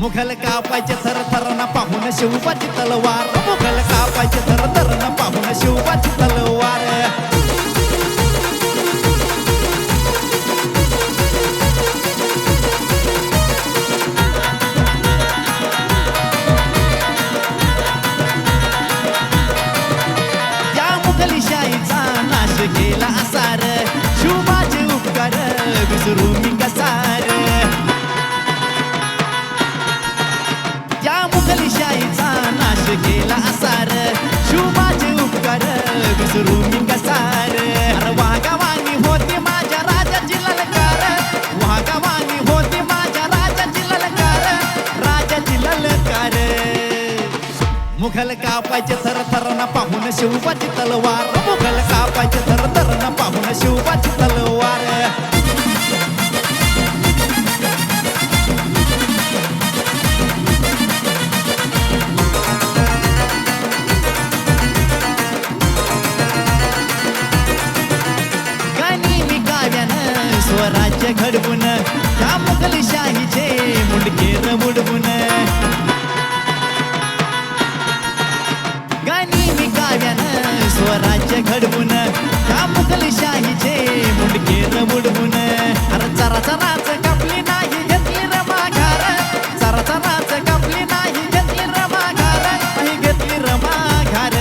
मुघल कापायचे थर थर पाहून शिवबाची तलवार. मुघल कापायचे थर थर पाहून शिवबाची तलवार. या मुघली शाहीचा नाश केला असार शिवबाचे उपकार विसरू मी मुघल कापायचे थर थर पाहून शिवबाची तलवार. मुघल कापायचे थर थर पाहून शिवबाची तलवार. गाणी स्वराज्य घडवून त्या मुघल शाही नव्यानं स्वराज्य घडवून का मुघल शाहीचे मुंडके बुडवून. अरे चरा चराच कापली नाही घेतली रमाघार चरा चराच कापली नाही घेतली रमाघार नाही घेतली रमाघार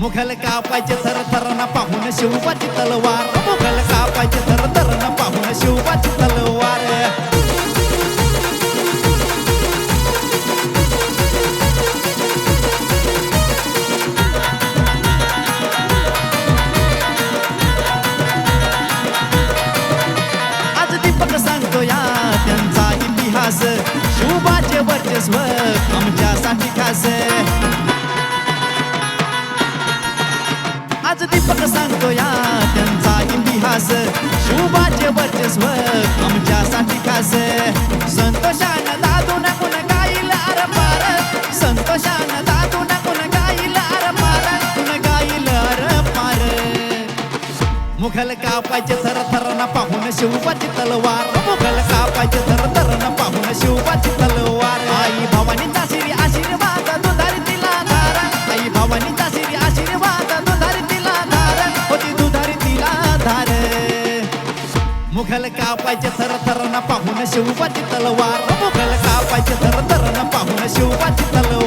मुघल कापायचे थर थर पाहून शिवबाची तलवार. मुघल कापायचे थर थर पाहून शिवबाची तलवार. शिवबाचे वर्चस्व आमच्यासाठी खास आज दीपक सांगतो या त्यांचा इतिहास शुभाचे वर्चस्व आमच्यासाठी खास संतोषान दादू गुण गाईल आर संतोषान दादू गुण गाईल आर पार गाईल आर मुघल कापायचे थर थर ना पाहून शिवपाची तलवार मुघल मुघल कापायचे थर थर पाहून शिवबाची तलवार. मुघल कापायचे थर थर पाहून शिवबाची तलवार.